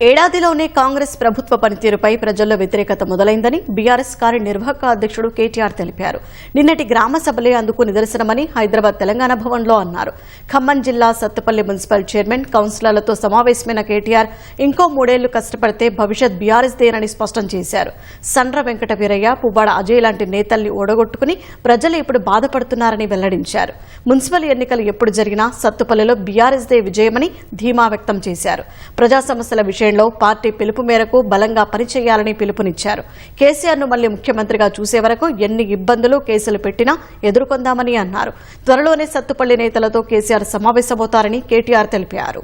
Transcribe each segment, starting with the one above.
ఏడాదిలోనే కాంగ్రెస్ ప్రభుత్వ పనితీరుపై ప్రజల్లో వ్యతిరేకత మొదలైందని బీఆర్ఎస్ కార్యనిర్వాహక అధ్యక్షుడు కేటీఆర్ తెలిపారు. నిన్నటి గ్రామ సభలే అందుకు నిదర్శనమని హైదరాబాద్ తెలంగాణ భవన్లో అన్నారు. ఖమ్మం జిల్లా సత్తుపల్లి మున్సిపల్ చైర్మన్ కౌన్సిలర్లతో సమావేశమైన కేటీఆర్ ఇంకో మూడేళ్ళు కష్టపడితే భవిష్యత్ బీఆర్ఎస్ దేనని స్పష్టం చేశారు. సండ్ర వెంకట వీరయ్య పువ్వాడ అజయ్ లాంటి నేతల్ని ఓడగొట్టుకుని ప్రజలు ఇప్పుడు బాధపడుతున్నారని వెల్లడించారు. మున్సిపల్ ఎన్నికలు ఎప్పుడు జరిగినా సత్తుపల్లిలో బీఆర్ఎస్ దే విజయమని ధీమా వ్యక్తం చేశారు. ప్రజా సమస్యల విషయంలో పార్టీ పిలుపు మేరకు బలంగా పనిచేయాలని పిలుపునిచ్చారు. కేసీఆర్ను మళ్ళీ ముఖ్యమంత్రిగా చూసే వరకు ఎన్ని ఇబ్బందులు కేసులు పెట్టినా ఎదుర్కొందామని అన్నారు. త్వరలోనే సత్తుపల్లి నేతలతో కేసీఆర్ సమావేశమవుతారని కేటీఆర్ తెలిపారు.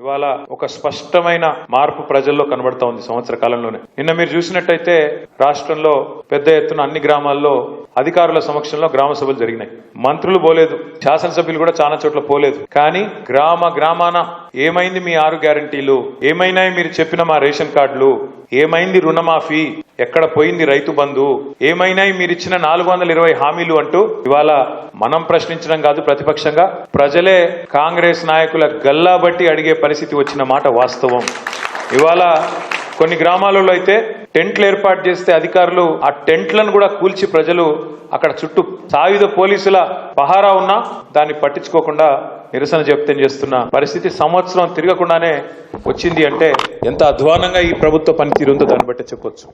ఇవాళ ఒక స్పష్టమైన మార్పు ప్రజల్లో కనబడతా ఉంది సంవత్సర కాలంలోనే. నిన్న మీరు చూసినట్టయితే రాష్ట్రంలో పెద్ద ఎత్తున అన్ని గ్రామాల్లో అధికారుల సమక్షంలో గ్రామ సభలు జరిగినాయి. మంత్రులు పోలేదు. శాసనసభ్యులు కూడా చాలా చోట్ల పోలేదు. కానీ గ్రామ గ్రామాన ఏమైంది మీ ఆరు గ్యారంటీలు? ఏమైనాయి మీరు చెప్పిన మా రేషన్ కార్డులు? ఏమైంది రుణమాఫీ? ఎక్కడ పోయింది రైతు బంధు? ఏమైనాయి మీరిచ్చిన నాలుగు వందల ఇరవై హామీలు అంటూ ఇవాళ మనం ప్రశ్నించడం కాదు ప్రతిపక్షంగా ప్రజలే కాంగ్రెస్ నాయకుల గల్లా బట్టి అడిగే పరిస్థితి వచ్చిన మాట వాస్తవం. ఇవాళ కొన్ని గ్రామాలలో అయితే టెంట్లు ఏర్పాటు చేస్తే అధికారులు ఆ టెంట్లను కూడా కూల్చి ప్రజలు అక్కడ చుట్టూ సాయుధ పోలీసుల పహారా ఉన్నా దాన్ని పట్టించుకోకుండా నిరసన వ్యక్తం చేస్తున్న పరిస్థితి సంవత్సరం తిరగకుండానే వచ్చింది అంటే ఎంత అధ్వానంగా ఈ ప్రభుత్వ పనితీరు ఉందో దాన్ని బట్టి చెప్పొచ్చు.